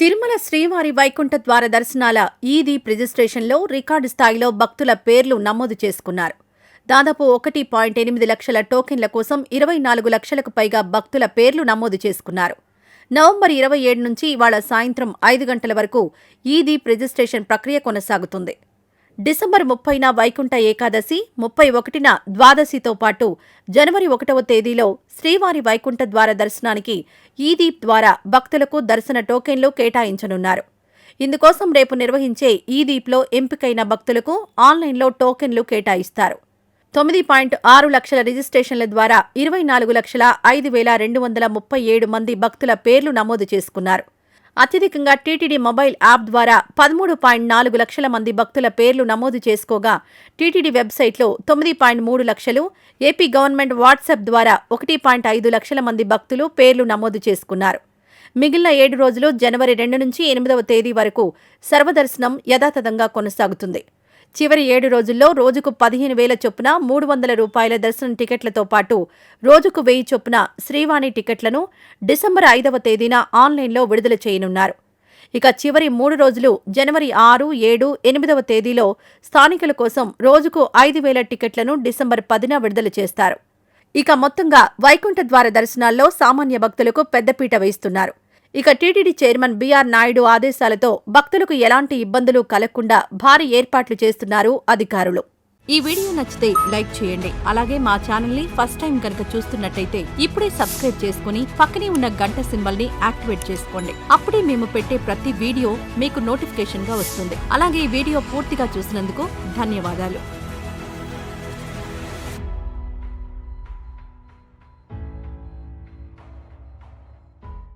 తిరుమల శ్రీవారి వైకుంఠ ద్వార దర్శనాల ఈదీ రిజిస్ట్రేషన్లో రికార్డు స్థాయిలో భక్తుల పేర్లు నమోదు చేసుకున్నారు. దాదాపు ఒకటి పాయింట్ ఎనిమిది లక్షల టోకెన్ల కోసం ఇరవై నాలుగు లక్షలకు పైగా భక్తుల పేర్లు నమోదు చేసుకున్నారు. నవంబర్ ఇరవై ఏడు నుంచి ఇవాళ సాయంత్రం ఐదు గంటల వరకు ఈదీ రిజిస్ట్రేషన్ ప్రక్రియ కొనసాగుతుంది. డిసెంబర్ ముప్పైన వైకుంఠ ఏకాదశి ముప్పై ఒకటిన ద్వాదశితో పాటు జనవరి ఒకటవ తేదీలో శ్రీవారి వైకుంఠ ద్వార దర్శనానికి ఈ దీప్ ద్వారా భక్తులకు దర్శన టోకెన్లు కేటాయించనున్నారు. ఇందుకోసం రేపు నిర్వహించే ఈ దీప్లో ఎంపికైన భక్తులకు ఆన్లైన్లో టోకెన్లు కేటాయిస్తారు. తొమ్మిది పాయింట్ ఆరు లక్షల రిజిస్ట్రేషన్ల ద్వారా ఇరవై నాలుగు లక్షల ఐదు వేల రెండు వందల ముప్పై ఏడు మంది భక్తుల పేర్లు నమోదు చేసుకున్నారు. అత్యధికంగా టీటీడీ మొబైల్ యాప్ ద్వారా పదమూడు పాయింట్ నాలుగు లక్షల మంది భక్తుల పేర్లు నమోదు చేసుకోగా టీటీడీ వెబ్సైట్లో తొమ్మిది పాయింట్ మూడు లక్షలు ఏపీ గవర్నమెంట్ వాట్సాప్ ద్వారా ఒకటి పాయింట్ ఐదు లక్షల మంది భక్తులు పేర్లు నమోదు చేసుకున్నారు. మిగిలిన ఏడు రోజులు జనవరి రెండు నుంచి ఎనిమిదవ తేదీ వరకు సర్వదర్శనం యథాతథంగా కొనసాగుతుంది. చివరి ఏడు రోజుల్లో రోజుకు పదిహేను వేల చొప్పున మూడు వందల రూపాయల దర్శనం టికెట్లతో పాటు రోజుకు వెయ్యి చొప్పున శ్రీవాణి టికెట్లను డిసెంబర్ ఐదవ తేదీన ఆన్లైన్లో విడుదల చేయనున్నారు. ఇక చివరి మూడు రోజులు జనవరి ఆరు ఏడు ఎనిమిదవ తేదీలో స్థానికుల కోసం రోజుకు ఐదు వేల టికెట్లను డిసెంబర్ పదిన విడుదల చేస్తారు. ఇక మొత్తంగా వైకుంఠ ద్వార దర్శనాల్లో సామాన్య భక్తులకు పెద్దపీట వేస్తున్నారు. ఇక టీటీడీ చైర్మన్ బీఆర్ నాయుడు ఆదేశాలతో భక్తులకు ఎలాంటి ఇబ్బందులు కలగకుండా భారీ ఏర్పాట్లు చేస్తున్నారు అధికారులు. ఈ వీడియో నచ్చితే లైక్ చేయండి. అలాగే మా ఛానల్ని ఫస్ట్ టైం కనుక చూస్తున్నట్టయితే ఇప్పుడే సబ్స్క్రైబ్ చేసుకుని పక్కనే ఉన్న గంట సింబల్ని యాక్టివేట్ చేసుకోండి. అప్పుడే మేము పెట్టే ప్రతి వీడియో మీకు నోటిఫికేషన్గా వస్తుంది. అలాగే ఈ వీడియో పూర్తిగా చూసినందుకు ధన్యవాదాలు.